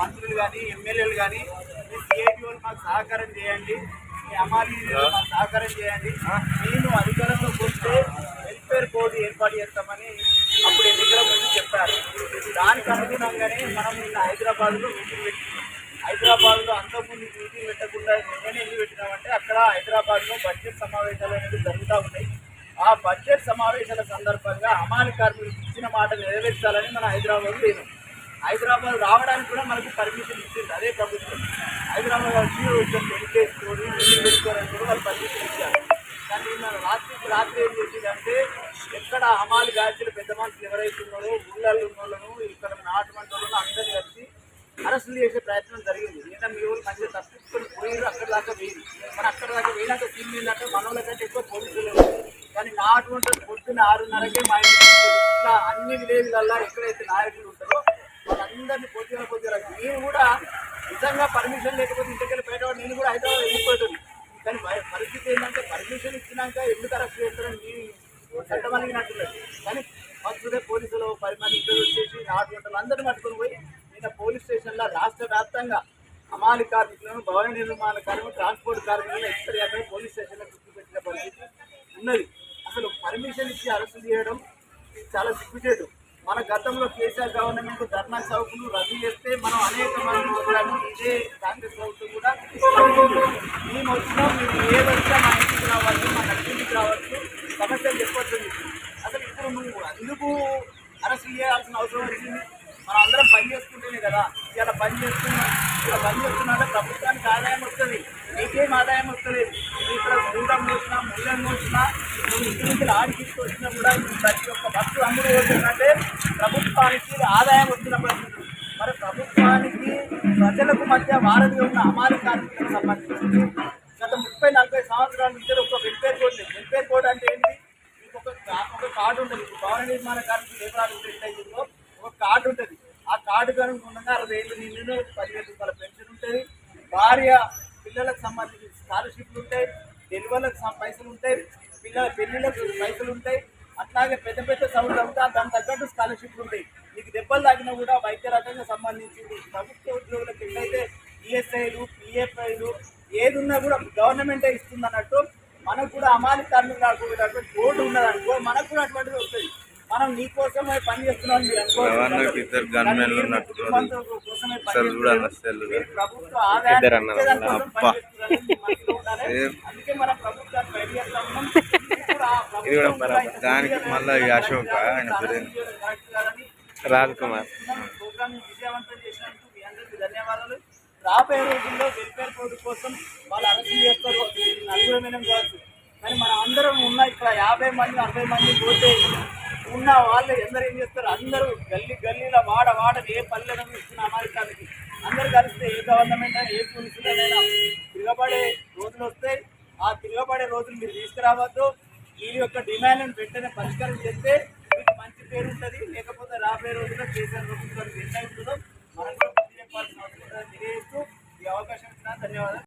మంత్రులు కానీ ఎమ్మెల్యేలు కానీ మీ సిఐటిఓలు మాకు సహకారం చేయండి. మీ మాకు సహకారం చేయండి. నేను అధికారంలోకి వస్తే వెల్ఫేర్ బోర్డు ఏర్పాటు చేస్తామని అప్పుడు ఎన్నికల ముందు చెప్పారు. దానికి అనుగుణంగానే మనం నిన్న హైదరాబాద్లో మీటింగ్ పెట్టి హైదరాబాద్లో అంతకుముందు మీటింగ్ పెట్టకుండా నిన్ననే ఎందుకు పెట్టినామంటే అక్కడ హైదరాబాద్లో బడ్జెట్ సమావేశాలు అనేది జరుగుతూ ఉన్నాయి. ఆ బడ్జెట్ సమావేశాల సందర్భంగా హమాలి కార్మికులకు ఇచ్చిన మాట నెరవేర్చాలని మన హైదరాబాద్ లేను. హైదరాబాద్ రావడానికి కూడా మనకి పర్మిషన్ ఇచ్చింది. అదే ప్రభుత్వం. హైదరాబాద్ వచ్చి కొంచెం పెళ్ళికేసుకొని పెట్టుకోవడానికి కూడా వాళ్ళు పర్మిషన్ ఇచ్చారు. కానీ మన రాత్రికి రాత్రి ఏం చేసిందంటే ఎక్కడ హమాలి బ్యాచ్లు పెద్ద మనుషులు ఎవరైతే ఉన్నారో ఊళ్ళల్లో ఉన్న వాళ్ళను ఇక్కడ నాటు మంటలను అందరినీ కలిసి అరెస్టులు చేసే ప్రయత్నం జరిగింది. లేదా మీ ఊరు మంచిగా తప్పించుకొని పోయిరు అక్కడ దాకా వేయి మరి అక్కడ దాకా వేయినాక సీన్ వెళ్ళాక మన కంటే ఎక్కువ పోలీసులు కానీ నా అటువంటి పొద్దున్న ఆరున్నరకే మా ఇంట్లో ఇట్లా అన్ని విలేజ్లల్లో ఎక్కడైతే నాయకులు ఉంటారో వాళ్ళందరినీ పొద్దున పొద్దున నేను కూడా నిజంగా పర్మిషన్ లేకపోతే ఇంటికెళ్ళి బయట నేను కూడా హైదరాబాద్ వెళ్ళిపోతుంది కానీ పరిస్థితి ఏంటంటే పర్మిషన్ ఇచ్చినాక ఎందుకు అరెస్ట్ చేస్తారని మీ చట్టం అలిగినట్టున్నది కానీ ఫస్ట్ పోలీసులు పది మంది ఇంటర్వ్యూ చేసి నాటు గంటలు అందరినీ పట్టుకొని పోయి నిన్న పోలీస్ స్టేషన్లో రాష్ట్ర వ్యాప్తంగా అమాలి కార్మికులను భవన నిర్మాణ కార్మికులు ట్రాన్స్పోర్ట్ కార్మికులను ఎక్కడ అక్కడ పోలీస్ స్టేషన్లో గుర్తుపెట్టిన పరిస్థితి ఉన్నది. అసలు పర్మిషన్ ఇచ్చి అరెస్ట్ చేయడం ఇది చాలా సిగ్గుచేటు. మన గతంలో కేసీఆర్ గవర్నమెంట్ ధర్నా చౌకులు రద్దు చేస్తే మనం అనేక మంది వచ్చాము ఇదే కాంగ్రెస్ ప్రభుత్వం కూడా మేము వచ్చినా మీరు ఏది వచ్చినా మా ఇంటికి రావచ్చు మా నచ్చింటికి రావచ్చు. సమస్యలు చెప్పొచ్చు అసలు ఇప్పుడు నువ్వు ఎందుకు అరెస్ట్ చేయాల్సిన అవసరం వచ్చింది. మనం అందరం పని చేసుకుంటేనే కదా. ఇలా పని చేస్తున్నా ఇలా పని చేస్తున్నా ప్రభుత్వానికి ఆదాయం వస్తుంది. నీకేం ఆదాయం వస్తలేదు. ఇక్కడ గుండం మోసినా ముళ్ళని మోసినా నువ్వు ఇంటి నుంచి ఆడికి తీసుకొచ్చినా కూడా ప్రతి ఒక్క వస్తువు అమ్ముడు పోతుందంటే ప్రభుత్వానికి ఆదాయం వచ్చిన పరిస్థితి మరి ప్రభుత్వానికి ప్రజలకు మధ్య వారధి ఉన్న అమాలి కార్మికులకు సంబంధించి గత ముప్పై నలభై సంవత్సరాల నుంచి ఒక వెల్ఫేర్ కోడ్ వెల్ఫేర్ కోడ్ అంటే ఏంటి? మీకు ఒక ఒక కార్డు ఉంటుంది. భవన నిర్మాణ కార్మికులు లేబరాలు ఉంటుందో ఒక కార్డు ఉంటుంది. ఆ కార్డు కనుక ఉండగా అరవై ఏళ్ళు నిండు పదివేల రూపాయల పెన్షన్ ఉంటుంది. భార్య పిల్లలకు సంబంధించి స్కాలర్షిప్లు ఉంటాయి డెలివరీలకు పైసలు ఉంటాయి పిల్లల పెళ్ళిళ్ళకు పైసలు ఉంటాయి. అట్లాగే పెద్ద పెద్ద సౌండ్ అవుతా దాని తగ్గట్టు స్కాలర్షిప్లు ఉంటాయి. నీకు దెబ్బలు తాకినా కూడా వైద్య రకంగా సంబంధించింది. ప్రభుత్వ ఉద్యోగులకు ఎట్లయితే ఈఎస్ఐలు పిఎఫ్ఐలు ఏది ఉన్నా కూడా గవర్నమెంటే ఇస్తుంది అన్నట్టు మనకు కూడా అమాలి కార్మికులు ఆడుకునేటటువంటి బోర్డు ఉన్నదనుకో మనకు కూడా అటువంటిది వస్తుంది. మనం నీ కోసమే పని చేస్తున్నాం ఇద్దరు గన్మెన్లు ప్రభుత్వ అన్నారు. అందుకే మనం ప్రభుత్వాన్ని బయట చేస్తా ఇది కూడా దానికి మళ్ళా అశోక్ ఆయన పేరు రాజ్ కుమార్. ప్రోగ్రామ్ విజయవంతం చేసినందుకు మీ అందరికీ ధన్యవాదాలు. రాబోయే రోజుల్లో వెల్ఫేర్ బోర్డు కోసం వాళ్ళు అరెస్ట్ చేస్తారు. నలుగురు కావచ్చు. కానీ మన అందరం ఉన్న ఇక్కడ యాభై మంది అరవై మంది పోతే ఉన్న వాళ్ళు ఎందరు ఏం చేస్తారు? అందరూ గల్లీ గల్లీలో వాడ వాడ ఏ పల్లెలను ఇస్తున్న అమాయకానికి అందరు కలిస్తే ఏ గవర్నమెంట్ అయినా ఏ పోలీసులైనా తిరగబడే రోజులు వస్తాయి. ఆ తిరగబడే రోజులు మీరు తీసుకురావద్దు. ఈ యొక్క డిమాండ్లను వెంటనే పరిష్కారం చేస్తే మీకు మంచి పేరు ఉంటుంది. లేకపోతే రాబోయే రోజుల్లో కేసీఆర్ ప్రభుత్వానికి ఎంత ఉంటుందో మనం కూడా తెలియజేస్తూ ఈ అవకాశం ఇచ్చిన ధన్యవాదాలు.